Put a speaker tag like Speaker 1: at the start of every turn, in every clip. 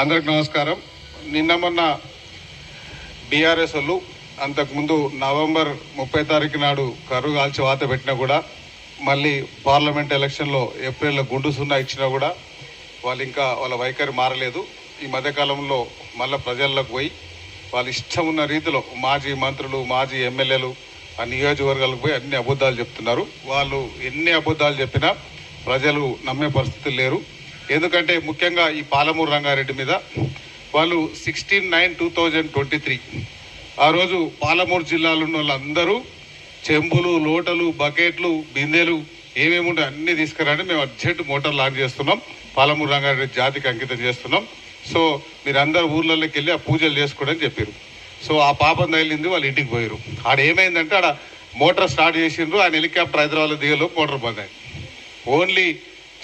Speaker 1: అందరికి నమస్కారం. నిన్న మొన్న బీఆర్ఎస్ వాళ్ళు అంతకుముందు నవంబర్ ముప్పై తారీఖు నాడు కరువు కాల్చి వాత పెట్టినా కూడా మళ్ళీ పార్లమెంట్ ఎలక్షన్లో ఏప్రిల్లో గుండు సున్నా ఇచ్చినా కూడా వాళ్ళు ఇంకా వాళ్ళ వైఖరి మారలేదు. ఈ మధ్యకాలంలో మళ్ళీ ప్రజల్లోకి పోయి వాళ్ళ ఇష్టం ఉన్న రీతిలో మాజీ మంత్రులు మాజీ ఎమ్మెల్యేలు ఆ నియోజకవర్గాలకు పోయి అన్ని అబద్ధాలు చెప్తున్నారు. వాళ్ళు ఎన్ని అబద్ధాలు చెప్పినా ప్రజలు నమ్మే పరిస్థితులు లేరు. ఎందుకంటే ముఖ్యంగా ఈ పాలమూరు రంగారెడ్డి మీద వాళ్ళు sixteen nine two thousand twenty three ఆ రోజు పాలమూరు జిల్లాలో ఉన్న వాళ్ళందరూ చెంబులు లోటలు బకెట్లు బిందెలు ఏమేమి ఉంటే అన్ని తీసుకురండి. మేము అర్జెంట్ మోటార్ లాంచ్ చేస్తున్నాం. పాలమూరు రంగారెడ్డి జాతికి అంకితం చేస్తున్నాం. సో మీరందరూ ఊర్లలోకి వెళ్ళి ఆ పూజలు చేసుకోడని చెప్పారు సో ఆ పాపం తగిలింది వాళ్ళు ఇంటికి పోయారు ఆడ ఏమైందంటే ఆడ మోటార్ స్టార్ట్ చేసిండ్రు. ఆయన హెలికాప్టర్ హైదరాబాద్లో దిగలో మోటార్ బంద్ అయింది. ఓన్లీ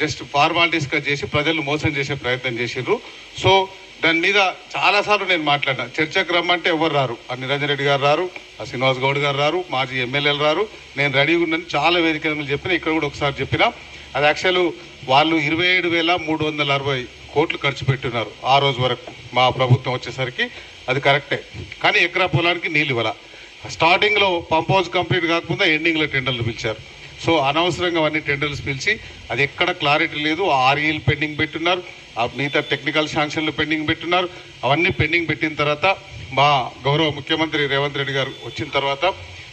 Speaker 1: జస్ట్ ఫార్మాలిటీస్గా చేసి ప్రజలు మోసం చేసే ప్రయత్నం చేసిండ్రు. సో దాని మీద చాలాసార్లు నేను మాట్లాడినా. చర్చకు రమ్మంటే ఎవరు రారు? ఆ నిరంజన్ రెడ్డి గారు రారు ఆ శ్రీనివాస్ గౌడ్ గారు రారు మాజీ ఎమ్మెల్యేలు రారు. నేను రెడీగా ఉన్నాను చాలా వేదిక చెప్పిన ఇక్కడ కూడా ఒకసారి చెప్పిన. అది యాక్చువల్ వాళ్ళు ఇరవై ఏడు వేల మూడు వందల అరవై కోట్లు ఖర్చు పెట్టున్నారు ఆ రోజు వరకు. మా ప్రభుత్వం వచ్చేసరికి అది కరెక్టే. కానీ ఎకరా పొలానికి నీళ్ళు ఇవ్వాల. స్టార్టింగ్లో పంప్ హౌస్ కంప్లీట్ కాకుండా ఎండింగ్లో టెండర్లు పిలిచారు. సో అనవసరంగా అవన్నీ టెండర్స్ పిలిచి అది ఎక్కడ క్లారిటీ లేదు. ఆర్ఈలు పెండింగ్ పెట్టున్నారు ఆ మిగతా టెక్నికల్ శాంక్షన్లు పెండింగ్ పెట్టున్నారు. అవన్నీ పెండింగ్ పెట్టిన తర్వాత మా గౌరవ ముఖ్యమంత్రి రేవంత్ రెడ్డి గారు వచ్చిన తర్వాత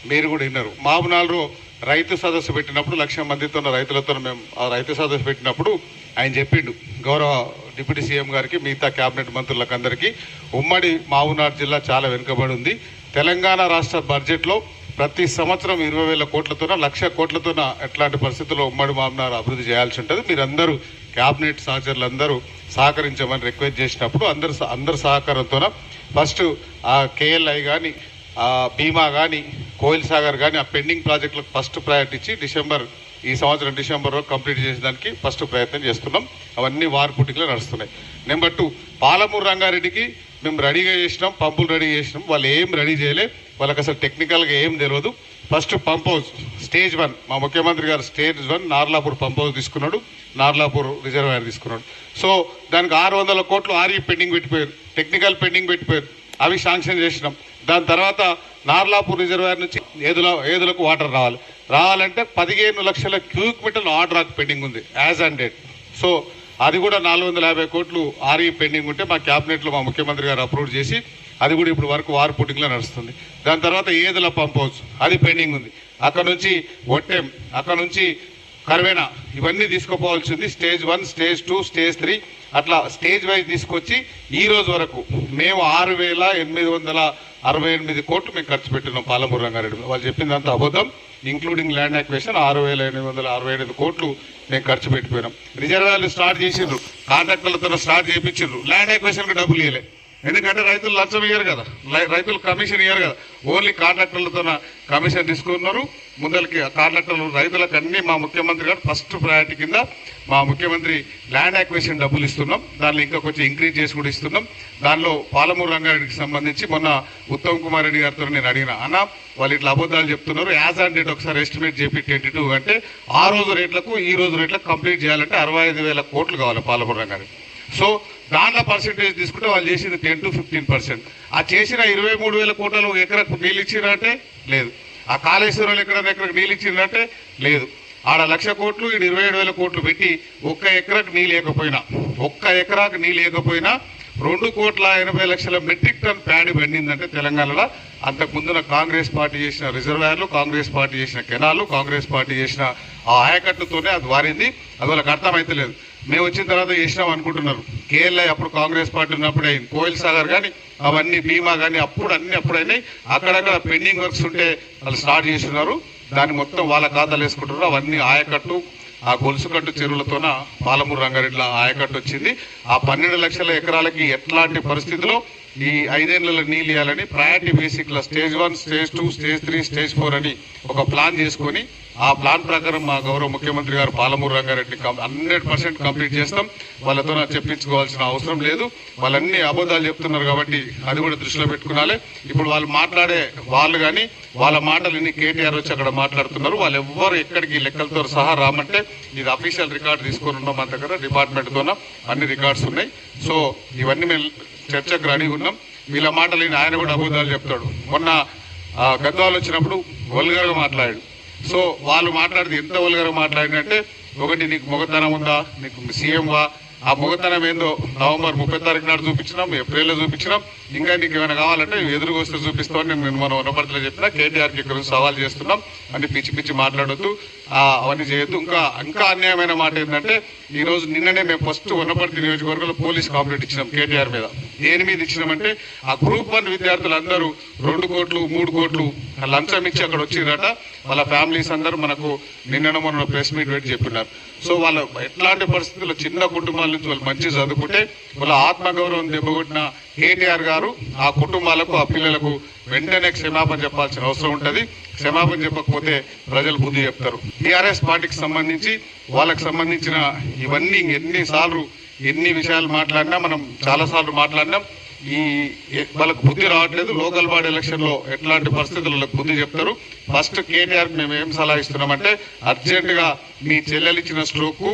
Speaker 1: మీరు కూడా విన్నారు. మాబునాలు రైతు సదస్సు పెట్టినప్పుడు లక్ష మందితో ఉన్న రైతులతో మేము ఆ రైతు సదస్సు పెట్టినప్పుడు ఆయన చెప్పిండు. గౌరవ డిప్యూటీ సీఎం గారికి మిగతా కేబినెట్ మంత్రులకు అందరికీ ఉమ్మడి మావునాడు జిల్లా చాలా వెనుకబడి ఉంది. తెలంగాణ రాష్ట్ర బడ్జెట్లో ప్రతి సంవత్సరం ఇరవై వేల కోట్లతోన లక్ష కోట్లతోన ఎట్లాంటి పరిస్థితుల్లో ఉమ్మడి మామనారు అభివృద్ధి చేయాల్సి ఉంటుంది. మీరందరూ క్యాబినెట్ సహచరులందరూ సహకరించమని రిక్వెస్ట్ చేసినప్పుడు అందరు అందరి సహకారంతోన ఫస్ట్ ఆ కేఎల్ఐ కానీ ఆ బీమా కానీ కోయిల్ సాగర్ కానీ ఆ పెండింగ్ ప్రాజెక్టులకు ఫస్ట్ ప్రయారిటీ ఇచ్చి డిసెంబర్ ఈ సంవత్సరం డిసెంబర్లో కంప్లీట్ చేసేదానికి ఫస్ట్ ప్రయత్నం చేస్తున్నాం. అవన్నీ వార్ పుట్టికలో నడుస్తున్నాయి. నెంబర్ టూ పాలమూరు రంగారెడ్డికి మేము రెడీగా చేసినాం పంపులు రెడీ చేసినాం. వాళ్ళు ఏం రెడీ చేయలే వాళ్ళకి అసలు టెక్నికల్గా ఏం తెలియదు. First pump house stage one మా ముఖ్యమంత్రి గారు stage one Narlapur pump house తీసుకున్నాడు. నార్లాపూర్ రిజర్వాయర్ తీసుకున్నాడు. సో దానికి ఆరు వందల కోట్లు ఆర్ఈ పెండింగ్ పెట్టిపోయారు. టెక్నికల్ పెండింగ్ పెట్టిపోయారు. అవి శాంక్షన్ చేసినాం. దాని తర్వాత నార్లాపూర్ రిజర్వాయర్ నుంచి ఏదుల ఏదులకు వాటర్ రావాలి. రావాలంటే పదిహేను లక్షల క్యూక్ మీటర్ల ఆర్డర్ పెండింగ్ ఉంది యాజ్ అండ్ డేట్ సో అది కూడా నాలుగు వందల యాభై కోట్లు ఆర్ఈ పెండింగ్ ఉంటే మా క్యాబినెట్లో మా ముఖ్యమంత్రి గారు అప్రూవ్ చేసి అది కూడా ఇప్పుడు వరకు వారు పుట్టింగ్లో నడుస్తుంది. దాని తర్వాత ఏదుల పంప్ హౌస్ అది పెండింగ్ ఉంది. అక్కడ నుంచి ఒట్టెం అక్కడ నుంచి కర్వేనా ఇవన్నీ తీసుకుపోవాల్సింది stage one stage two stage three. అట్లా స్టేజ్ వైజ్ తీసుకొచ్చి ఈ రోజు వరకు మేము ఆరు వేల ఎనిమిది వందల అరవై ఎనిమిది కోట్లు మేము ఖర్చు పెట్టినాం పాలమూరు రంగారెడ్డి. వాళ్ళు చెప్పిందంతా అబద్ధం. ఇంక్లూడింగ్ ల్యాండ్ యాక్వేషన్ ఆరు వేల ఎనిమిది వందల అరవై ఎనిమిది కోట్లు మేము ఖర్చు పెట్టిపోయినాం. రిజర్వాయర్లు స్టార్ట్ చేసిండ్రు. కాంట్రాక్టర్లతో స్టార్ట్ చేయించిండ్రు ల్యాండ్ యాక్వేషన్కి డబ్బులు ఇవ్వలే ఎందుకంటే రైతులు లంచం ఇయ్యరు కదా. రైతులు కమిషన్ ఇయ్యరు కదా. ఓన్లీ కాంట్రాక్టర్లతో కమిషన్ తీసుకున్నారు. ముందరికి కాంట్రాక్టర్లు రైతులకు అన్ని మా ముఖ్యమంత్రి గారు ఫస్ట్ ప్రయారిటీ కింద మా ముఖ్యమంత్రి ల్యాండ్ యాక్వేషన్ డబ్బులు ఇస్తున్నాం. దానిలో ఇంకా కొంచెం ఇంక్రీజ్ చేసి కూడా ఇస్తున్నాం. దానిలో పాలమూరు రంగారెడ్డికి సంబంధించి మొన్న ఉత్తమ్ కుమార్ రెడ్డి గారితో నేను అడిగిన అన్న వాళ్ళు ఇట్లా అబద్ధాలు చెప్తున్నారు. యాజ్ ఆన్ డేట్ ఒకసారి ఎస్టిమేట్ చెప్పి ట్వంటీ టూ అంటే ఆ రోజు రేట్లకు ఈ రోజు రేట్లకు కంప్లీట్ చేయాలంటే అరవై ఐదు వేల కోట్లు కావాలి పాలమూరు రంగారెడ్డి. సో దాంట్లో పర్సెంటేజ్ తీసుకుంటే వాళ్ళు చేసింది టెన్ టు ఫిఫ్టీన్ పర్సెంట్ ఆ చేసిన ఇరవై మూడు వేల కోట్లలో ఎకరకు నీళ్ళు ఇచ్చిరంటే లేదు. ఆ కాళేశ్వరంలో ఎక్కడ ఎకరకు నీళ్ళు ఇచ్చిందంటే లేదు. ఆడ లక్ష కోట్లు ఈ ఇరవై ఏడు వేల కోట్లు పెట్టి ఒక్క ఎకరాకు నీళ్ళు లేకపోయినా ఒక్క ఎకరాకు నీళ్ళు లేకపోయినా రెండు కోట్ల ఎనభై లక్షల మెట్రిక్ టన్ ప్యాడి పండిందంటే తెలంగాణలో అంతకు ముందున కాంగ్రెస్ పార్టీ చేసిన రిజర్వాయర్లు కాంగ్రెస్ పార్టీ చేసిన కెనాలు కాంగ్రెస్ పార్టీ చేసిన ఆ ఆయకట్టుతోనే అది వారింది. అది వాళ్ళకి అర్థమైతలేదు. మేము వచ్చిన తర్వాత చేసినాం అనుకుంటున్నారు. కేఎల్ఐ అప్పుడు కాంగ్రెస్ పార్టీ ఉన్నప్పుడు అయింది కోయిల్ సాగర్ కానీ అవన్నీ బీమా కానీ అప్పుడు అన్ని అప్పుడైనాయి. అక్కడక్కడ పెండింగ్ వర్క్స్ ఉంటే వాళ్ళు స్టార్ట్ చేస్తున్నారు. దాన్ని మొత్తం వాళ్ళ ఖాతాలు వేసుకుంటున్నారు. అవన్నీ ఆయకట్టు ఆ గొలుసుకట్టు చెరువులతోన పాలమూరు రంగారెడ్డిలో ఆయకట్టు వచ్చింది. ఆ పన్నెండు లక్షల ఎకరాలకి ఎట్లాంటి పరిస్థితిలో ఈ ఐదేళ్ళలో నీళ్ళు ఇవ్వాలని priority బేసిక్లో stage one stage two stage three stage four అని ఒక ప్లాన్ చేసుకొని ఆ ప్లాన్ ప్రకారం మా గౌరవ ముఖ్యమంత్రి గారు Palamuru Rangareddy hundred percent complete చేస్తాం. వాళ్ళతో చెప్పించుకోవాల్సిన అవసరం లేదు. వాళ్ళన్ని అబద్ధాలు చెప్తున్నారు కాబట్టి అది కూడా దృష్టిలో పెట్టుకునాలి ఇప్పుడు వాళ్ళు మాట్లాడే వాళ్ళు కానీ వాళ్ళ మాటలు ఇన్ని కేటీఆర్ వచ్చి అక్కడ మాట్లాడుతున్నారు. వాళ్ళు ఎవ్వరు ఎక్కడికి లెక్కలతో సహా రామంటే ఇది అఫీషియల్ రికార్డు తీసుకొని ఉన్నాం మన దగ్గర డిపార్ట్మెంట్తోన అన్ని రికార్డ్స్ ఉన్నాయి. సో ఇవన్నీ మేము చర్చకు రెడీ ఉన్నాం. వీళ్ళ మాటలు ఆయన కూడా అబద్ధాలు చెప్తాడు. మొన్న గద్వాలు వచ్చినప్పుడు వల్గర్గా మాట్లాడాడు. సో వాళ్ళు మాట్లాడితే ఎంత వల్గర్గా మాట్లాడినంటే ఒకటి నీకు మొగతనం ఉందా? నీకు సీఎంవా ఆ మొగతనం ఏందో నవంబర్ ముప్పై తారీఖు నాడు చూపించినాం ఏప్రిల్లో చూపించినాం. ఇంకా నీకు ఏమైనా కావాలంటే ఎదురుకొస్తే వస్తే చూపిస్తామని నేను నేను మన ఉన్నపర్తిలో చెప్పిన కేటీఆర్కి ఇక్కడ నుంచి సవాల్ చేస్తున్నాం. అని పిచ్చి పిచ్చి మాట్లాడొద్దు. అవన్నీ చేయొద్దు. ఇంకా ఇంకా అన్యాయమైన మాట ఏంటంటే ఈ రోజు నిన్ననే మేము ఫస్ట్ ఉన్నపర్తి నియోజకవర్గంలో పోలీస్ కాంప్లైంట్ ఇచ్చినాం కేటీఆర్ మీద. దేని మీద ఇచ్చినామంటే ఆ గ్రూప్ వన్ విద్యార్థులందరూ రెండు కోట్లు మూడు కోట్లు లంచం ఇచ్చి అక్కడ వచ్చిందట వాళ్ళ ఫ్యామిలీస్ అందరూ మనకు నిన్న మొన్న ప్రెస్ మీట్ పెట్టి చెప్పినారు. సో వాళ్ళ ఎట్లాంటి పరిస్థితుల్లో చిన్న కుటుంబాల నుంచి వాళ్ళు మంచి చదువుకుంటే వాళ్ళ ఆత్మగౌరవం దెబ్బకొట్టిన కేటీఆర్ గారు ఆ కుటుంబాలకు ఆ పిల్లలకు వెంటనే క్షమాపణ చెప్పాల్సిన అవసరం ఉంటుంది. క్షమాపణ చెప్పకపోతే ప్రజలు బుద్ధి చెప్తారు. టీఆర్ఎస్ పార్టీకి సంబంధించి వాళ్ళకి సంబంధించిన ఇవన్నీ ఎన్నిసార్లు ఎన్ని విషయాలు మాట్లాడినా మనం చాలాసార్లు మాట్లాడినాం. ఈ వాళ్ళకు బుద్ధి రావట్లేదు. లోకల్ బాడీ ఎలక్షన్లో ఎట్లాంటి పరిస్థితుల్లో బుద్ధి చెప్తారు. ఫస్ట్ కేటీఆర్ మేము ఏం సలహా ఇస్తున్నామంటే అర్జెంట్గా మీ చెల్లెలు ఇచ్చిన స్ట్రోక్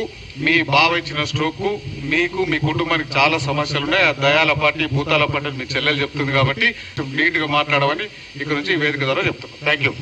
Speaker 1: మీ బావ ఇచ్చిన స్ట్రోక్ మీకు మీ కుటుంబానికి చాలా సమస్యలు ఉన్నాయి. ఆ దయాల పార్టీ భూతాల పార్టీ మీ చెల్లెలు చెప్తుంది కాబట్టి నీట్గా మాట్లాడమని ఇక్కడ నుంచి వేదిక ద్వారా చెప్తున్నాం. Thank you